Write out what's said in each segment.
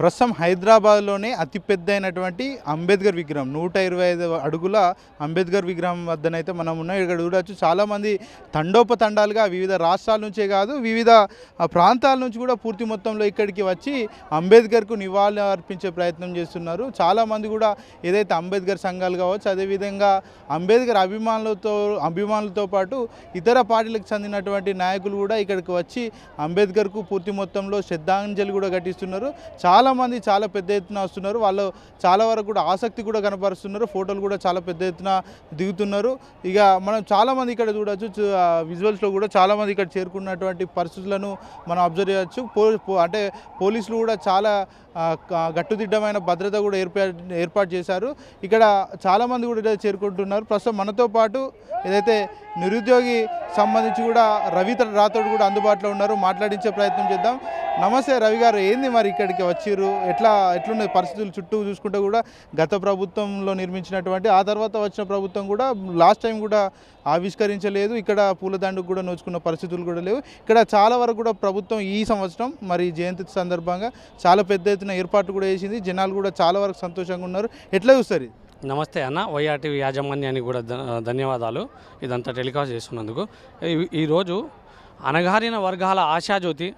ప్రస్తుతం హైదరాబాద్లోనే అతిపెద్ద అయినటువంటి అంబేద్కర్ విగ్రహం నూట ఇరవై ఐదు అడుగుల అంబేద్కర్ విగ్రహం వద్దనైతే మనం ఉన్నాం. ఇక్కడ చూడవచ్చు చాలామంది తండోపతండాలుగా వివిధ రాష్ట్రాల నుంచే కాదు వివిధ ప్రాంతాల నుంచి కూడా పూర్తి మొత్తంలో ఇక్కడికి వచ్చి అంబేద్కర్కు నివాళులు అర్పించే ప్రయత్నం చేస్తున్నారు. చాలామంది కూడా ఏదైతే అంబేద్కర్ సంఘాలు కావచ్చు అదేవిధంగా అంబేద్కర్ అభిమానులతో అభిమానులతో పాటు ఇతర పార్టీలకు చెందినటువంటి నాయకులు కూడా ఇక్కడికి వచ్చి అంబేద్కర్కు పూర్తి మొత్తంలో శ్రద్ధాంజలి కూడా ఘటిస్తున్నారు. చాలా చాలామంది చాలా పెద్ద ఎత్తున వస్తున్నారు. వాళ్ళు చాలా వరకు కూడా ఆసక్తి కూడా కనపరుస్తున్నారు. ఫోటోలు కూడా చాలా పెద్ద ఎత్తున దిగుతున్నారు. ఇక మనం చాలామంది ఇక్కడ చూడొచ్చు. విజువల్స్లో కూడా చాలామంది ఇక్కడ చేరుకున్నటువంటి పరిస్థితులను మనం అబ్జర్వ్ చేయవచ్చు పో అంటే పోలీసులు కూడా చాలా గట్టుదిడ్డమైన భద్రత కూడా ఏర్పాటు ఏర్పాటు చేశారు. ఇక్కడ చాలామంది కూడా చేరుకుంటున్నారు. ప్రస్తుతం మనతో పాటు ఏదైతే నిరుద్యోగి సంబంధించి కూడా రవి రాథోడ్ కూడా అందుబాటులో ఉన్నారు. మాట్లాడించే ప్రయత్నం చేద్దాం. నమస్తే రవి గారు. ఏంది మరి ఇక్కడికి వచ్చి వచ్చిర్రు ఎట్లా ఎట్లున్నాయి పరిస్థితులు చుట్టూ చూసుకుంటే కూడా గత ప్రభుత్వంలో నిర్మించినటువంటి ఆ తర్వాత వచ్చిన ప్రభుత్వం కూడా లాస్ట్ టైం కూడా ఆవిష్కరించలేదు. ఇక్కడ పూలదండకు కూడా నోచుకున్న పరిస్థితులు కూడా లేవు. ఇక్కడ చాలా వరకు కూడా ప్రభుత్వం ఈ సంవత్సరం మరి జయంతి సందర్భంగా చాలా పెద్ద ఎత్తున ఏర్పాటు కూడా చేసింది. జనాలు కూడా చాలా వరకు సంతోషంగా ఉన్నారు. ఎట్లా చూస్తారు ఇది? నమస్తే అన్న. వైఆర్టీవీ యాజమాన్యానికి కూడా ధన్యవాదాలు. ఇదంతా టెలికాస్ట్ చేస్తున్నందుకు. ఈ- ఈరోజు అణగారిన వర్గాల ఆశాజ్యోతి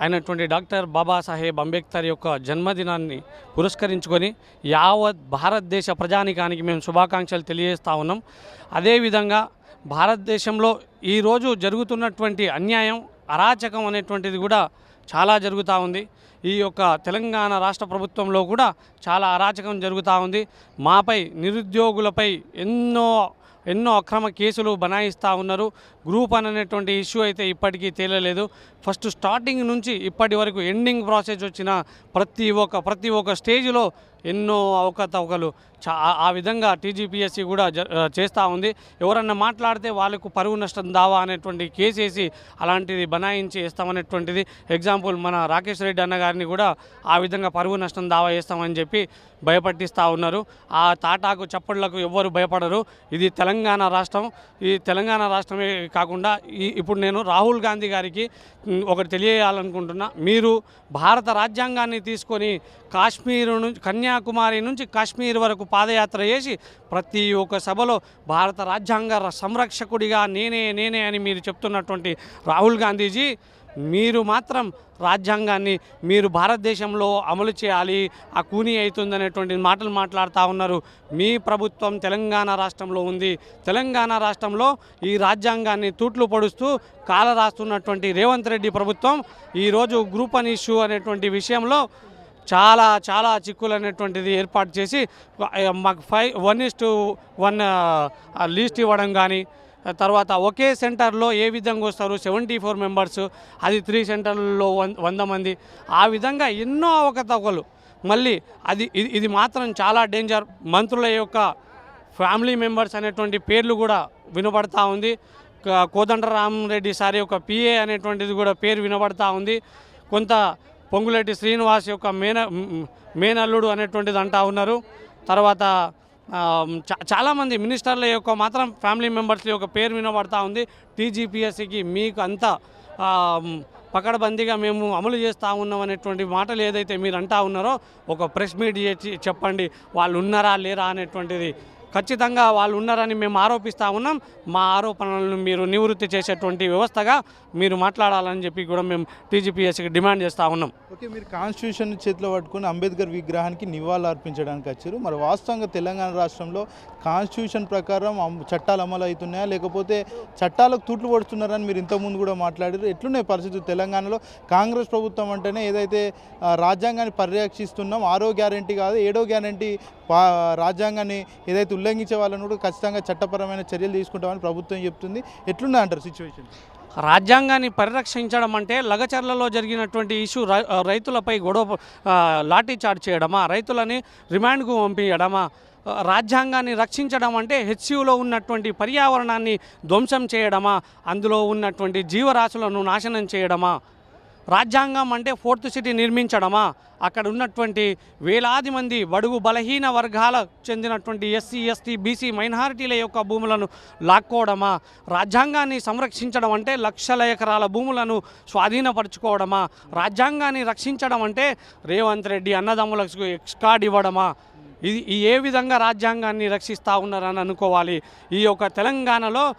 అయినటువంటి డాక్టర్ బాబాసాహెబ్ అంబేద్కర్ యొక్క జన్మదినాన్ని పురస్కరించుకొని యావత్ భారతదేశ ప్రజానికానికి మేము శుభాకాంక్షలు తెలియజేస్తూ ఉన్నాం. అదేవిధంగా భారతదేశంలో ఈరోజు జరుగుతున్నటువంటి అన్యాయం అరాచకం అనేటువంటిది కూడా చాలా జరుగుతూ ఉంది. ఈ యొక్క తెలంగాణ రాష్ట్ర ప్రభుత్వంలో కూడా చాలా అరాచకం జరుగుతూ ఉంది. మాపై నిరుద్యోగులపై ఎన్నో ఎన్నో అక్రమ కేసులు బనాయిస్తూ ఉన్నారు. గ్రూప్ అనేటువంటి ఇష్యూ అయితే ఇప్పటికీ తేలలేదు. ఫస్ట్ స్టార్టింగ్ నుంచి ఇప్పటి వరకు ఎండింగ్ ప్రాసెస్ వచ్చిన ప్రతి ఒక్క ప్రతి ఒక్క స్టేజ్లో ఎన్నో అవకతవకలు చా ఆ- విధంగా టీజీపీఎస్సీ కూడా జ చేస్తూ ఉంది. ఎవరన్నా మాట్లాడితే వాళ్ళకు పరువు నష్టం దావా అనేటువంటి కేసేసి అలాంటిది బనాయించి వేస్తామనేటువంటిది ఎగ్జాంపుల్ మన రాకేష్ రెడ్డి అన్న గారిని కూడా ఆ విధంగా పరువు నష్టం దావా వేస్తామని చెప్పి భయపట్టిస్తూ ఉన్నారు. ఆ తాటాకు చప్పట్లకు ఎవ్వరు భయపడరు. ఇది తెలంగాణ రాష్ట్రం. ఈ తెలంగాణ రాష్ట్రమే కాకుండా ఈ ఇప్పుడు నేను రాహుల్ గాంధీ గారికి ఒకటి తెలియజేయాలనుకుంటున్నా. మీరు భారత రాజ్యాంగాన్ని తీసుకొని కాశ్మీరు నుంచి కన్యాకుమారి నుంచి కాశ్మీర్ వరకు పాదయాత్ర చేసి ప్రతి ఒక్క సభలో భారత రాజ్యాంగ సంరక్షకుడిగా నేనే నేనే అని మీరు చెప్తున్నటువంటి రాహుల్ గాంధీజీ మీరు మాత్రం రాజ్యాంగాన్ని మీరు భారతదేశంలో అమలు చేయాలి ఆ కూని అవుతుందనేటువంటి మాటలు మాట్లాడుతూ ఉన్నారు. మీ ప్రభుత్వం తెలంగాణ రాష్ట్రంలో ఉంది. తెలంగాణ రాష్ట్రంలో ఈ రాజ్యాంగాన్ని తూట్లు పొడుస్తూ కాల రాస్తున్నటువంటి రేవంత్ రెడ్డి ప్రభుత్వం ఈరోజు గ్రూప్ అన్ ఇష్యూ అనేటువంటి విషయంలో చాలా చాలా చిక్కులు అనేటువంటిది ఏర్పాటు చేసి మాకు five one is to one least ఇవ్వడం కానీ తర్వాత ఒకే సెంటర్లో ఏ విధంగా వస్తారు? సెవెంటీ ఫోర్ మెంబర్స్ అది త్రీ సెంటర్లలో వన్ వంద మంది. ఆ విధంగా ఎన్నో అవకతవకలు. మళ్ళీ అది ఇది ఇది మాత్రం చాలా డేంజర్. మంత్రుల యొక్క ఫ్యామిలీ మెంబర్స్ అనేటువంటి పేర్లు కూడా వినబడతా ఉంది. కోదండరామరెడ్డి సార్ యొక్క పిఏ అనేటువంటిది కూడా పేరు వినబడతా ఉంది. కొంత పొంగులేటి శ్రీనివాస్ యొక్క మేన మేనల్లుడు అనేటువంటిది అంటా ఉన్నారు. తర్వాత చా చాలామంది మినిస్టర్ల యొక్క మాత్రం ఫ్యామిలీ మెంబర్స్ యొక్క పేరు వినబడతా ఉంది. టీజీపీఎస్సికి మీకు అంతా పకడబందీగా మేము అమలు చేస్తూ ఉన్నాం అనేటువంటి మాటలు ఏదైతే మీరు అంటా ఉన్నారో ఒక ప్రెస్ మీట్ చేసి చెప్పండి. వాళ్ళు ఉన్నారా లేరా అనేటువంటిది ఖచ్చితంగా వాళ్ళు ఉన్నారని మేము ఆరోపిస్తూ ఉన్నాం. మా ఆరోపణలను మీరు నివృత్తి చేసేటువంటి వ్యవస్థగా మీరు మాట్లాడాలని చెప్పి కూడా మేము టీజీపీఎస్కి డిమాండ్ చేస్తూ ఉన్నాం. ఓకే మీరు కాన్స్టిట్యూషన్ చేతిలో పట్టుకుని అంబేద్కర్ విగ్రహానికి నివాళులు అర్పించడానికి వచ్చారు. మరి వాస్తవంగా తెలంగాణ రాష్ట్రంలో కాన్స్టిట్యూషన్ ప్రకారం చట్టాలు అమలు అవుతున్నాయా? లేకపోతే చట్టాలకు తూట్లు పడుతున్నారని మీరు ఇంతకుముందు కూడా మాట్లాడారు. ఎట్లున్నాయి పరిస్థితులు తెలంగాణలో? కాంగ్రెస్ ప్రభుత్వం అంటేనే ఏదైతే రాజ్యాంగాన్ని పరిరక్షిస్తున్నాం ఆరో గ్యారంటీ కాదు ఏడో గ్యారంటీ రాజ్యాంగాన్ని ఏదైతే ఉల్లంఘించే వాళ్ళను కూడా ఖచ్చితంగా చట్టపరమైన చర్యలు తీసుకుంటామని ప్రభుత్వం చెప్తుంది. ఎట్లున్నాయి అంటారు సిచ్యువేషన్ రాజ్యాంగాన్ని పరిరక్షించడం అంటే లగచర్లలో జరిగినటువంటి ఇష్యూ రై- రైతులపై గొడవ లాఠీ చార్జ్ చేయడమా? రైతులని రిమాండ్కు పంపించడమా? రాజ్యాంగాన్ని రక్షించడం అంటే హెచ్సియులో ఉన్నటువంటి పర్యావరణాన్ని ధ్వంసం చేయడమా? అందులో ఉన్నటువంటి జీవరాశులను నాశనం చేయడమా? రాజ్యాంగం అంటే ఫోర్త్ సిటీ నిర్మించడమా? అక్కడ ఉన్నటువంటి వేలాది మంది బడుగు బలహీన వర్గాలకు చెందినటువంటి ఎస్సీ ఎస్టీ బీసీ మైనారిటీల యొక్క భూములను లాక్కోవడమా? రాజ్యాంగాన్ని సంరక్షించడం అంటే లక్షల ఎకరాల భూములను స్వాధీనపరచుకోవడమా? రాజ్యాంగాన్ని రక్షించడం అంటే రేవంత్ రెడ్డి అన్నదమ్ములకు ఎక్స్కార్డ్ ఇవ్వడమా? ఇది ఏ విధంగా రాజ్యాంగాన్ని రక్షిస్తూ ఉన్నారని అనుకోవాలి. ఈ యొక్క తెలంగాణలో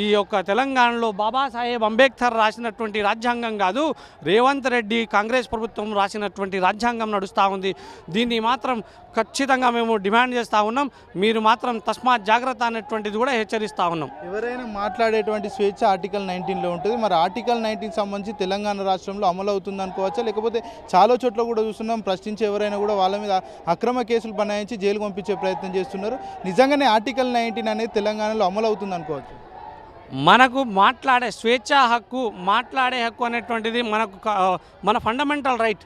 ఈ యొక్క తెలంగాణలో బాబాసాహెబ్ అంబేద్కర్ రాసినటువంటి రాజ్యాంగం కాదు రేవంత్ రెడ్డి కాంగ్రెస్ ప్రభుత్వం రాసినటువంటి రాజ్యాంగం నడుస్తూ ఉంది. దీన్ని మాత్రం ఖచ్చితంగా మేము డిమాండ్ చేస్తూ ఉన్నాం. మీరు మాత్రం తస్మాత్ జాగ్రత్త అనేటువంటిది కూడా హెచ్చరిస్తూ ఉన్నాం. ఎవరైనా మాట్లాడేటువంటి స్వేచ్ఛ ఆర్టికల్ నైన్టీన్లో ఉంటుంది. మరి ఆర్టికల్ నైన్టీన్ సంబంధించి తెలంగాణ రాష్ట్రంలో అమలు అవుతుంది అనుకోవచ్చా? లేకపోతే చాలా చోట్ల కూడా చూస్తున్నాం ప్రశ్నించే ఎవరైనా కూడా వాళ్ళ మీద అక్రమ కేసులు బనాయించి జైలు పంపించే ప్రయత్నం చేస్తున్నారు. నిజంగానే ఆర్టికల్ నైన్టీన్ అనేది తెలంగాణలో అమలు అవుతుంది అనుకోవచ్చు? మనకు మాట్లాడే స్వేచ్ఛా హక్కు మాట్లాడే హక్కు అనేటువంటిది మనకు మన ఫండమెంటల్ రైట్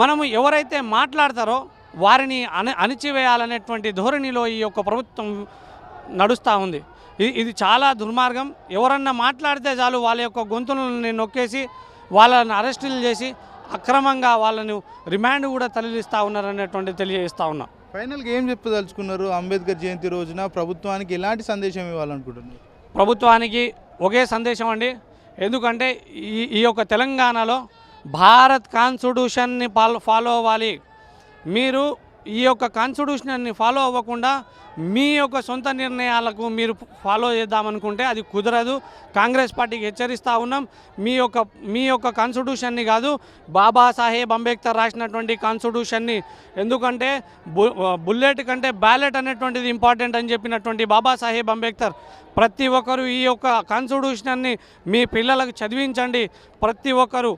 మనము ఎవరైతే మాట్లాడతారో వారిని అణ అణిచివేయాలనేటువంటి ధోరణిలో ఈ యొక్క ప్రభుత్వం నడుస్తూ ఉంది. ఇది ఇది చాలా దుర్మార్గం. ఎవరన్నా మాట్లాడితే చాలు వాళ్ళ యొక్క గొంతులను నొక్కేసి వాళ్ళని అరెస్టులు చేసి అక్రమంగా వాళ్ళను రిమాండ్ కూడా తరలిస్తూ ఉన్నారనేటువంటి తెలియజేస్తూ ఉన్నా. ఫైనల్గా ఏం చెప్పదలుచుకున్నారు? అంబేద్కర్ జయంతి రోజున ప్రభుత్వానికి ఎలాంటి సందేశం ఇవ్వాలనుకుంటున్నారు? ప్రభుత్వానికి ఒకే సందేశం అండి. ఎందుకంటే ఈ ఈ యొక్క తెలంగాణలో భారత్ కాన్స్టిట్యూషన్ని ఫాలో ఫాలో అవ్వాలి. మీరు ఈ యొక్క కాన్స్టిట్యూషన్ని ఫాలో అవ్వకుండా మీ యొక్క సొంత నిర్ణయాలకు మీరు ఫాలో చేద్దామనుకుంటే అది కుదరదు. కాంగ్రెస్ పార్టీకి హెచ్చరిస్తూ ఉన్నాం. మీ యొక్క మీ యొక్క కాన్స్టిట్యూషన్ని కాదు బాబాసాహెబ్ అంబేద్కర్ రాసినటువంటి కాన్స్టిట్యూషన్ని ఎందుకంటే బు బుల్లెట్ కంటే బ్యాలెట్ అనేటువంటిది ఇంపార్టెంట్ అని చెప్పినటువంటి బాబాసాహెబ్ అంబేద్కర్ ప్రతి ఒక్కరు ఈ యొక్క కాన్స్టిట్యూషన్ని మీ పిల్లలకు చదివించండి. ప్రతి ఒక్కరు